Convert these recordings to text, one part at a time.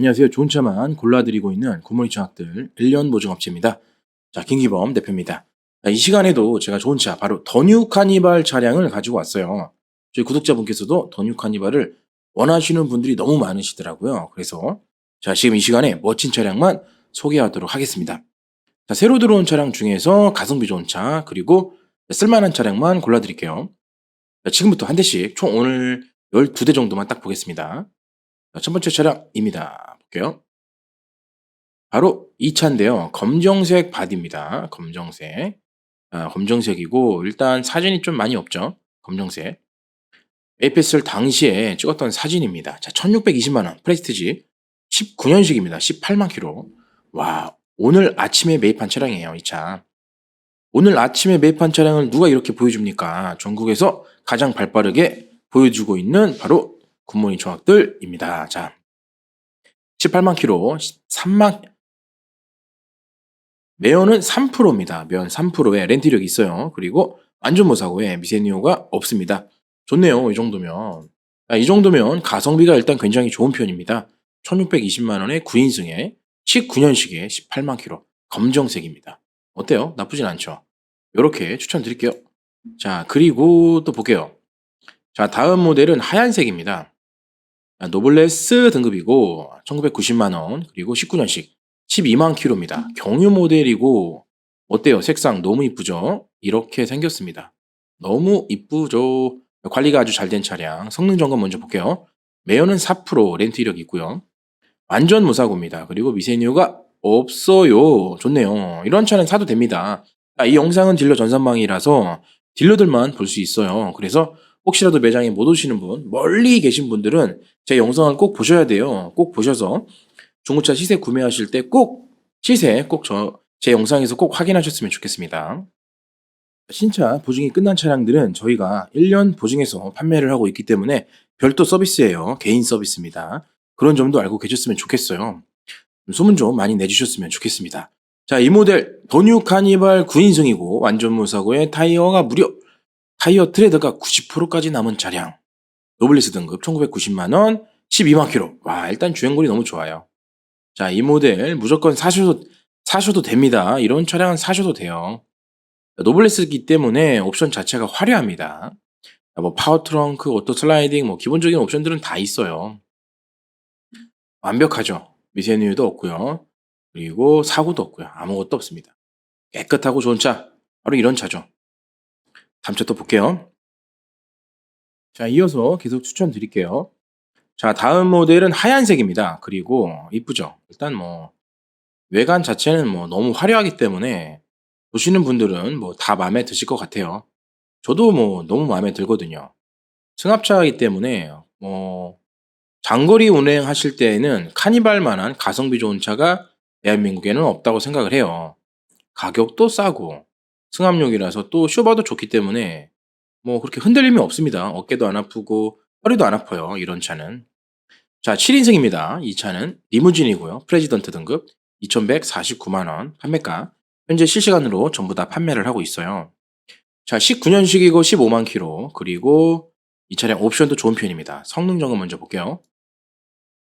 안녕하세요. 좋은 차만 골라드리고 있는 굿모닝 청학들 1년 보증업체입니다. 자, 김기범 대표입니다. 자, 이 시간에도 제가 좋은 차, 바로 더뉴 카니발 차량을 가지고 왔어요. 저희 구독자분께서도 더뉴 카니발을 원하시는 분들이 너무 많으시더라고요. 그래서 자, 지금 이 시간에 멋진 차량만 소개하도록 하겠습니다. 자, 새로 들어온 차량 중에서 가성비 좋은 차, 그리고 쓸만한 차량만 골라드릴게요. 자, 지금부터 한 대씩 총 오늘 12대 정도만 딱 보겠습니다. 자, 첫 번째 차량입니다. 볼게요. 바로 이 차인데요. 검정색 바디입니다. 검정색. 아, 검정색이고 일단 사진이 좀 많이 없죠. 검정색. 에이패스를 당시에 찍었던 사진입니다. 자, 1620만 원. 프레스티지 19년식입니다. 18만 킬로. 와, 오늘 아침에 매입한 차량이에요, 이 차. 오늘 아침에 매입한 차량을 누가 이렇게 보여줍니까? 전국에서 가장 발빠르게 보여주고 있는 바로 굿모닝 총학들입니다. 자, 18만 킬로, 3만, 매연은 3%입니다. 매연 3%에 렌트력이 있어요. 그리고 완전 무사고에 미세니오가 없습니다. 좋네요. 이 정도면. 아, 이 정도면 가성비가 일단 굉장히 좋은 편입니다. 1620만 원에 9인승에 19년식에 18만 킬로 검정색입니다. 어때요? 나쁘진 않죠? 이렇게 추천드릴게요. 자, 그리고 또 볼게요. 자, 다음 모델은 하얀색입니다. 아, 노블레스 등급이고 1990만 원 그리고 19년식 12만 킬로입니다. 경유 모델이고 어때요? 색상 너무 이쁘죠? 이렇게 생겼습니다. 너무 이쁘죠? 관리가 아주 잘 된 차량. 성능 점검 먼저 볼게요. 매연은 4% 렌트 이력이 있고요. 완전 무사고입니다. 그리고 미세뉴가 없어요. 좋네요. 이런 차는 사도 됩니다. 아, 이 영상은 딜러 전산망이라서 딜러들만 볼 수 있어요. 그래서 혹시라도 매장에 못 오시는 분, 멀리 계신 분들은 제 영상을 꼭 보셔야 돼요. 꼭 보셔서 중고차 시세 구매하실 때 꼭 시세 꼭 저 제 영상에서 꼭 확인하셨으면 좋겠습니다. 신차 보증이 끝난 차량들은 저희가 1년 보증해서 판매를 하고 있기 때문에 별도 서비스예요. 개인 서비스입니다. 그런 점도 알고 계셨으면 좋겠어요. 소문 좀 많이 내주셨으면 좋겠습니다. 자, 이 모델 더뉴 카니발 9인승이고 완전 무사고에 타이어가 무려 타이어 트레드가 90%까지 남은 차량. 노블리스 등급 1990만 원, 12만 킬로. 와, 일단 주행거리 너무 좋아요. 자, 이 모델 무조건 사셔도 사셔도 됩니다. 이런 차량은 사셔도 돼요. 노블레스이기 때문에 옵션 자체가 화려합니다. 뭐 파워 트렁크, 오토 슬라이딩, 뭐 기본적인 옵션들은 다 있어요. 완벽하죠. 미세누유도 없고요. 그리고 사고도 없고요. 아무것도 없습니다. 깨끗하고 좋은 차. 바로 이런 차죠. 다음 차또 볼게요. 자, 이어서 계속 추천드릴게요. 자, 다음 모델은 하얀색입니다. 그리고 이쁘죠? 일단 뭐 외관 자체는 뭐 너무 화려하기 때문에 보시는 분들은 뭐 다 마음에 드실 것 같아요. 저도 뭐 너무 마음에 들거든요. 승합차이기 때문에 뭐 장거리 운행하실 때에는 카니발만한 가성비 좋은 차가 대한민국에는 없다고 생각을 해요. 가격도 싸고 승합용이라서 또 쇼바도 좋기 때문에 뭐 그렇게 흔들림이 없습니다. 어깨도 안 아프고 허리도 안 아파요. 이런 차는. 자, 7인승입니다. 이 차는 리무진이고요. 프레지던트 등급 2,149만 원 판매가 현재 실시간으로 전부 다 판매를 하고 있어요. 자, 19년식이고 15만 킬로 그리고 이 차량 옵션도 좋은 편입니다. 성능 점검 먼저 볼게요.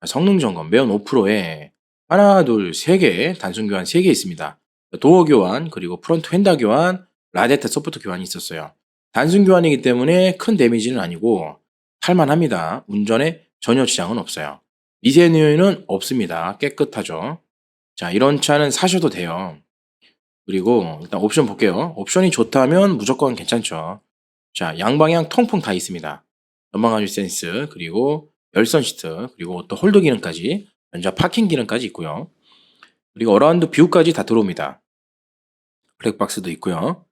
자, 성능 점검 매연 5%에 하나, 둘, 세 개, 단순 교환 3개 있습니다. 도어 교환, 그리고 프론트 휀다 교환, 라데타 소프트 교환이 있었어요. 단순 교환이기 때문에 큰 데미지는 아니고 할만합니다. 운전에 전혀 지장은 없어요. 미세누유는 없습니다. 깨끗하죠. 자, 이런 차는 사셔도 돼요. 그리고 일단 옵션 볼게요. 옵션이 좋다면 무조건 괜찮죠. 자, 양방향 통풍 다 있습니다. 전방화질 센스, 그리고 열선 시트, 그리고 또 홀더 기능까지, 연자 파킹 기능까지 있고요. 그리고 어라운드 뷰까지 다 들어옵니다. 블랙박스도 있고요.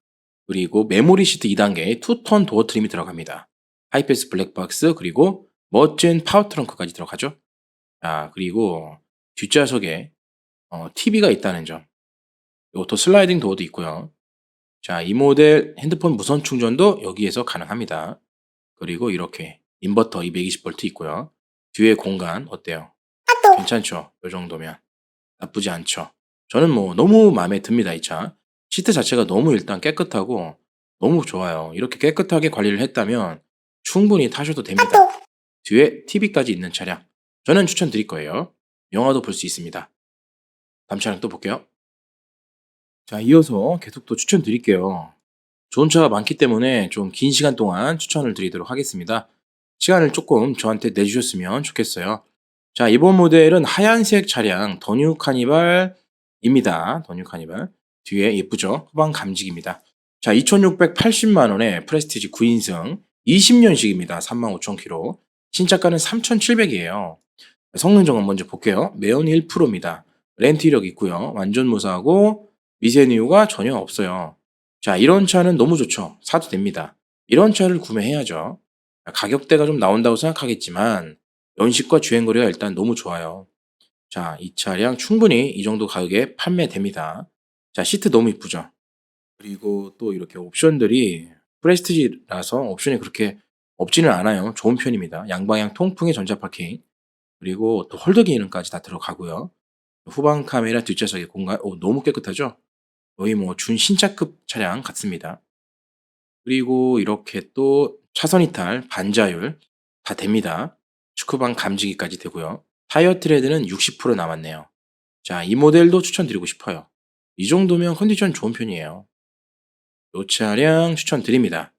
그리고 메모리 시트 2단계 투톤 도어 트림이 들어갑니다. 하이패스 블랙박스 그리고 멋진 파워 트렁크까지 들어가죠. 아 그리고 뒷좌석에 어, TV가 있다는 점. 오토 슬라이딩 도어도 있고요. 자, 이 모델 핸드폰 무선 충전도 여기에서 가능합니다. 그리고 이렇게 인버터 220V 있고요. 뒤에 공간 어때요? 괜찮죠? 이 정도면 나쁘지 않죠. 저는 뭐 너무 마음에 듭니다 이 차. 시트 자체가 너무 일단 깨끗하고 너무 좋아요. 이렇게 깨끗하게 관리를 했다면 충분히 타셔도 됩니다. 뒤에 TV까지 있는 차량. 저는 추천드릴 거예요. 영화도 볼 수 있습니다. 다음 차량 또 볼게요. 자, 이어서 계속 또 추천드릴게요. 좋은 차가 많기 때문에 좀 긴 시간 동안 추천을 드리도록 하겠습니다. 시간을 조금 저한테 내주셨으면 좋겠어요. 자, 이번 모델은 하얀색 차량 더뉴 카니발입니다. 더뉴 카니발. 뒤에 예쁘죠? 후방 감직입니다. 자, 2,680만 원에 프레스티지 9인승 20년식입니다. 35,000km. 신차가는 3,700이에요. 성능 점검 먼저 볼게요. 매연 1%입니다. 렌트 이력 있고요. 완전 무사하고 미세누유가 전혀 없어요. 자, 이런 차는 너무 좋죠. 사도 됩니다. 이런 차를 구매해야죠. 가격대가 좀 나온다고 생각하겠지만 연식과 주행거리가 일단 너무 좋아요. 자, 이 차량 충분히 이 정도 가격에 판매됩니다. 자, 시트 너무 이쁘죠? 그리고 또 이렇게 옵션들이 프레스티지라서 옵션이 그렇게 없지는 않아요. 좋은 편입니다. 양방향 통풍의 전자 파킹. 그리고 또 홀더 기능까지 다 들어가고요. 후방 카메라 뒷좌석의 공간, 오, 너무 깨끗하죠? 거의 뭐 준신차급 차량 같습니다. 그리고 이렇게 또 차선 이탈, 반자율 다 됩니다. 축구방 감지기까지 되고요. 타이어 트레드는 60% 남았네요. 자, 이 모델도 추천드리고 싶어요. 이 정도면 컨디션 좋은 편이에요. 이 차량 추천드립니다.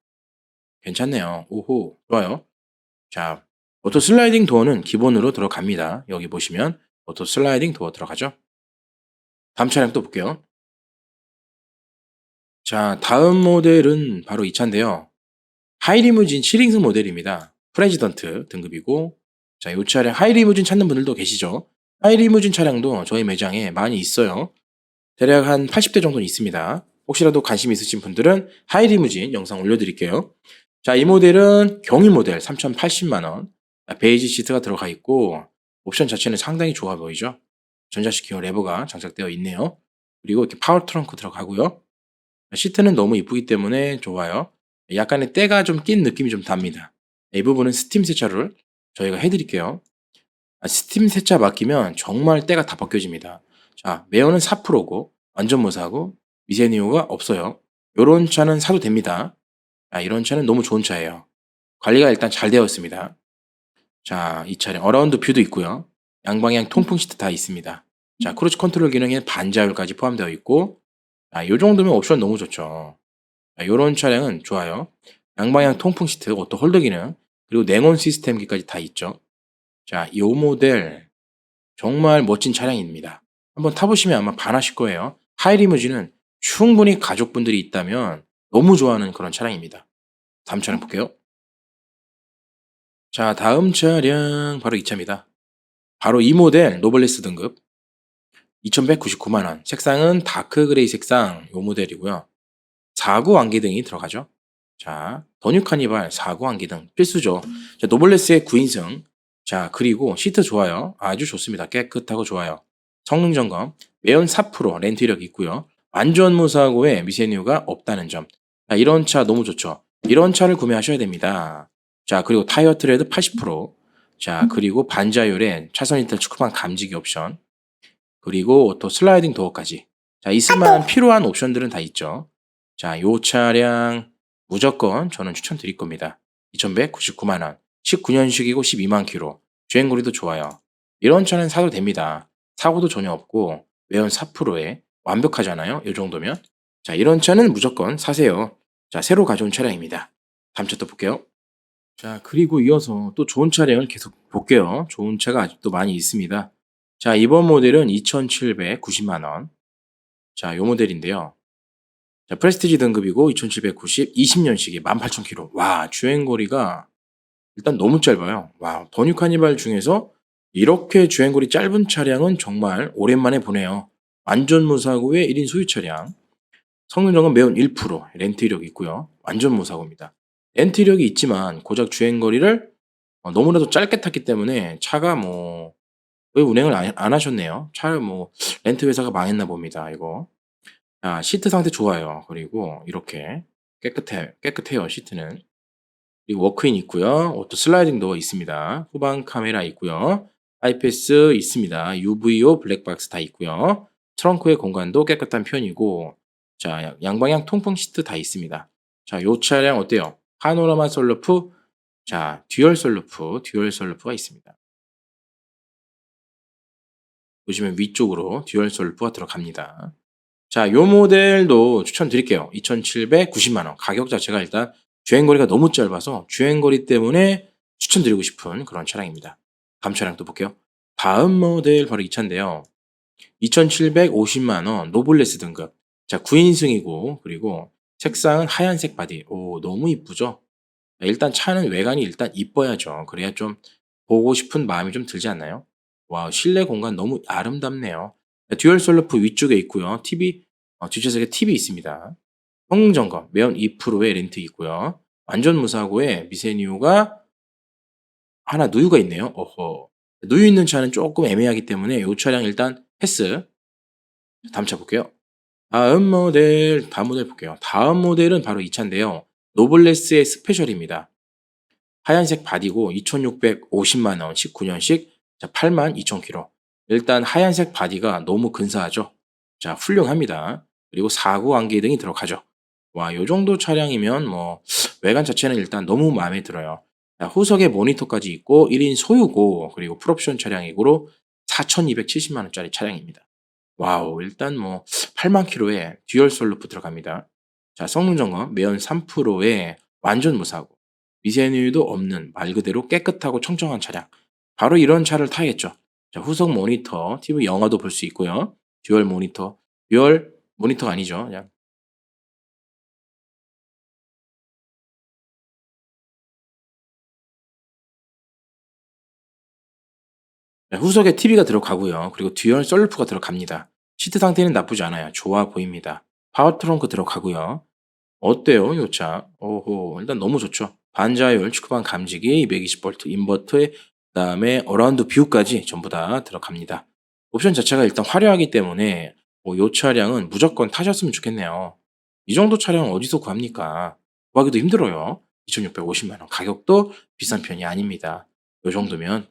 괜찮네요. 오호, 좋아요. 자, 오토 슬라이딩 도어는 기본으로 들어갑니다. 여기 보시면 오토 슬라이딩 도어 들어가죠. 다음 차량 또 볼게요. 자, 다음 모델은 바로 이 차인데요. 하이리무진 7인승 모델입니다. 프레지던트 등급이고, 자, 이 차량 하이리무진 찾는 분들도 계시죠? 하이리무진 차량도 저희 매장에 많이 있어요. 대략 한 80대 정도는 있습니다. 혹시라도 관심 있으신 분들은 하이리무진 영상 올려드릴게요. 자, 이 모델은 경유 모델 3,080만원. 베이지 시트가 들어가 있고, 옵션 자체는 상당히 좋아 보이죠? 전자식 기어 레버가 장착되어 있네요. 그리고 이렇게 파워 트렁크 들어가고요. 시트는 너무 이쁘기 때문에 좋아요. 약간의 때가 좀 낀 느낌이 좀 납니다. 이 부분은 스팀 세차를 저희가 해드릴게요. 아, 스팀 세차 맡기면 정말 때가 다 벗겨집니다. 자, 매연은 4%고 완전 무사하고 미세누유가 없어요. 이런 차는 사도 됩니다. 아, 이런 차는 너무 좋은 차예요. 관리가 일단 잘 되어 있습니다. 자, 이 차량 어라운드 뷰도 있고요. 양방향 통풍 시트 다 있습니다. 자, 크루즈 컨트롤 기능에 반자율까지 포함되어 있고 아, 요 정도면 옵션 너무 좋죠. 아, 요런 차량은 좋아요. 양방향 통풍 시트, 오토 홀더 기능, 그리고 냉온 시스템기까지 다 있죠. 자, 이 모델 정말 멋진 차량입니다. 한번 타보시면 아마 반하실 거예요. 하이리무진은 충분히 가족분들이 있다면 너무 좋아하는 그런 차량입니다. 다음 차량 볼게요. 자, 다음 차량 바로 이 차입니다. 바로 이 모델 노블레스 등급 2199만 원. 색상은 다크 그레이 색상 요 모델이고요. 4구 안기등이 들어가죠. 자, 더뉴 카니발 4구 안기등 필수죠. 자, 노블레스의 9인승. 자, 그리고 시트 좋아요. 아주 좋습니다. 깨끗하고 좋아요. 성능 점검, 매연 4% 렌트 이력 있고요. 완전 무사고에 미세누유가 없다는 점. 자, 이런 차 너무 좋죠. 이런 차를 구매하셔야 됩니다. 자, 그리고 타이어 트레드 80%. 자, 그리고 반자율의 차선 이탈 축구방 감지기 옵션. 그리고 또 슬라이딩 도어까지. 자, 있을 만한 필요한 옵션들은 다 있죠. 자, 요 차량 무조건 저는 추천드릴 겁니다. 2199만 원. 19년식이고 12만 킬로. 주행거리도 좋아요. 이런 차는 사도 됩니다. 사고도 전혀 없고 외연 4%에 완벽하잖아요. 이 정도면. 자, 이런 차는 무조건 사세요. 자, 새로 가져온 차량입니다. 다음 차 또 볼게요. 자, 그리고 이어서 또 좋은 차량을 계속 볼게요. 좋은 차가 아직도 많이 있습니다. 자, 이번 모델은 2,790만원. 자, 요 모델인데요. 자, 프레스티지 등급이고 2,790, 20년식이 18,000km. 와, 주행거리가 일단 너무 짧아요. 와, 더뉴 카니발 중에서 이렇게 주행거리 짧은 차량은 정말 오랜만에 보네요. 완전 무사고의 1인 소유 차량. 성능적은 매운 1%, 렌트 이력 있고요. 완전 무사고입니다. 렌트 이력이 있지만 고작 주행거리를 어, 너무나도 짧게 탔기 때문에 차가 뭐 왜 운행을 안, 안 하셨네요. 차를 뭐 렌트 회사가 망했나 봅니다. 이거. 아, 시트 상태 좋아요. 그리고 이렇게 깨끗해 깨끗해요. 시트는. 그리고 워크인 있고요. 오토 슬라이딩 도어 있습니다. 후방 카메라 있고요. 아이패스 있습니다. UVO 블랙박스 다 있고요. 트렁크의 공간도 깨끗한 편이고 자 양방향 통풍 시트 다 있습니다. 자, 요 차량 어때요? 파노라마 솔루프 자, 듀얼 솔루프, 듀얼 솔루프가 있습니다. 보시면 위쪽으로 듀얼 솔루프가 들어갑니다. 자, 요 모델도 추천드릴게요. 2,790만 원. 가격 자체가 일단 주행거리가 너무 짧아서 주행거리 때문에 추천드리고 싶은 그런 차량입니다. 다음 차량 또 볼게요. 다음 모델 바로 이 차인데요. 2,750만 원 노블레스 등급. 자, 9인승이고 그리고 색상은 하얀색 바디. 오, 너무 이쁘죠? 일단 차는 외관이 일단 이뻐야죠. 그래야 좀 보고 싶은 마음이 좀 들지 않나요? 와, 실내 공간 너무 아름답네요. 듀얼 솔루프 위쪽에 있고요. TV 어, 뒷좌석에 TV 있습니다. 성능 점검 매연 2%의 렌트 있고요. 완전 무사고에 미세니오가 하나 누유가 있네요. 어허. 누유 있는 차는 조금 애매하기 때문에 이 차량 일단 패스. 다음 차 볼게요. 다음 모델, 다음 모델 볼게요. 다음 모델은 바로 이 차인데요. 노블레스의 스페셜입니다. 하얀색 바디고 2,650만 원, 19년식, 자 8만 2천 킬로. 일단 하얀색 바디가 너무 근사하죠. 자 훌륭합니다. 그리고 사구 안개등이 들어가죠. 와, 요 정도 차량이면 뭐 외관 자체는 일단 너무 마음에 들어요. 자, 후석에 모니터까지 있고 1인 소유고 그리고 풀옵션 차량이고 4,270만 원짜리 차량입니다. 와우, 일단 뭐 8만 킬로에 듀얼 솔루프 들어갑니다. 자, 성능 점검 매연 3%에 완전 무사고 미세누유도 없는 말 그대로 깨끗하고 청정한 차량. 바로 이런 차를 타야겠죠. 자, 후속 모니터, TV 영화도 볼 수 있고요. 듀얼 모니터, 듀얼 모니터가 아니죠. 그냥 네, 후속에 TV가 들어가고요. 그리고 듀얼 썰루프가 들어갑니다. 시트 상태는 나쁘지 않아요. 좋아 보입니다. 파워 트렁크 들어가고요. 어때요, 이 차? 오호, 일단 너무 좋죠. 반자율, 축구반 감지기, 220V 인버터에 그다음에 어라운드 뷰까지 전부 다 들어갑니다. 옵션 자체가 일단 화려하기 때문에 뭐이 차량은 무조건 타셨으면 좋겠네요. 이 정도 차량 어디서 구합니까? 구하기도 힘들어요. 2,650만 원. 가격도 비싼 편이 아닙니다. 이 정도면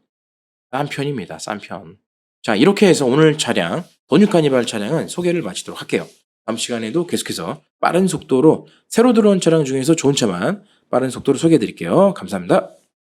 싼 편입니다. 싼 편. 자, 이렇게 해서 오늘 차량, 더뉴 카니발 차량은 소개를 마치도록 할게요. 다음 시간에도 계속해서 빠른 속도로 새로 들어온 차량 중에서 좋은 차만 빠른 속도로 소개해 드릴게요. 감사합니다.